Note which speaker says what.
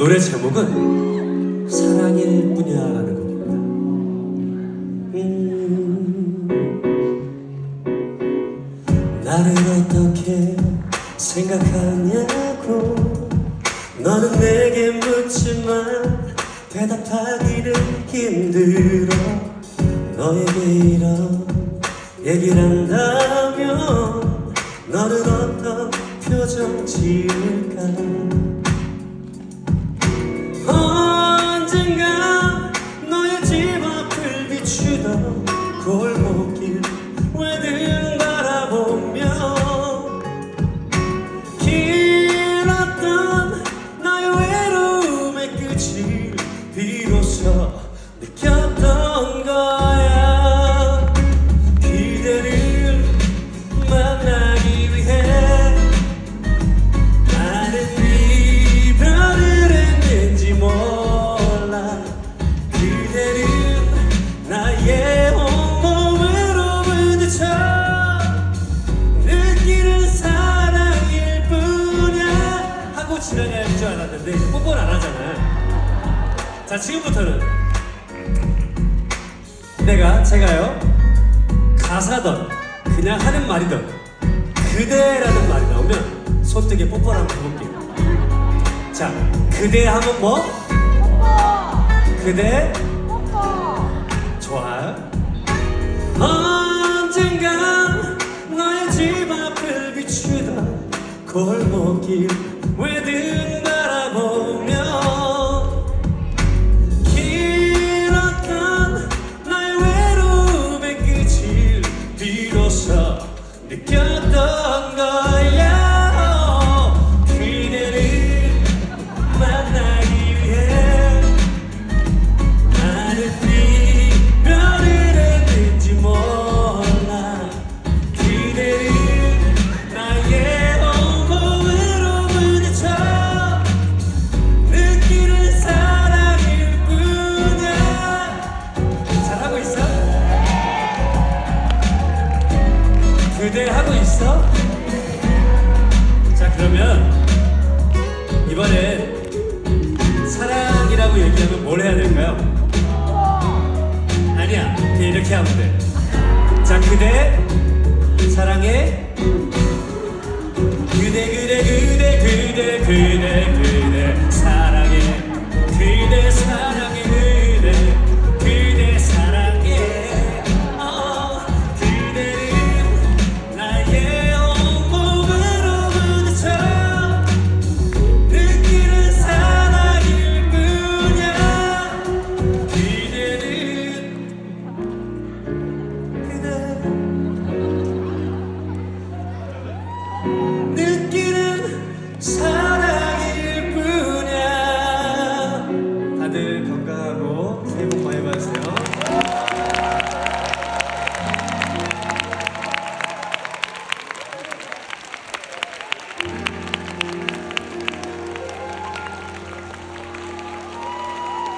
Speaker 1: 노래 제목은 사랑일 뿐이야라는 곡입니다. 음, 나를 어떻게 생각하냐고. 너는 내게 묻지만 대답하기는 힘들어. 너에게 이런 얘기를 한다면 너는 어떤 표정 지을까 뿐이야 하고 지나갈 줄 알았는데 뽀뽀를 안 하잖아요. 자 지금부터는 내가 제가요 가사던 그냥 하는 말이던 그대라는 말이 나오면 손뜨개 뽀뽀를 한번 해볼게요. 자 그대 하면 뭐? 그대 좋아요. 언젠가 너의 집 앞을 비추던 골목길 with you. 그대 하고 있어? 자 그러면 이번엔 사랑이라고 얘기하면 뭘 해야 될까요? 아니야 그냥 이렇게 하면 돼자 그대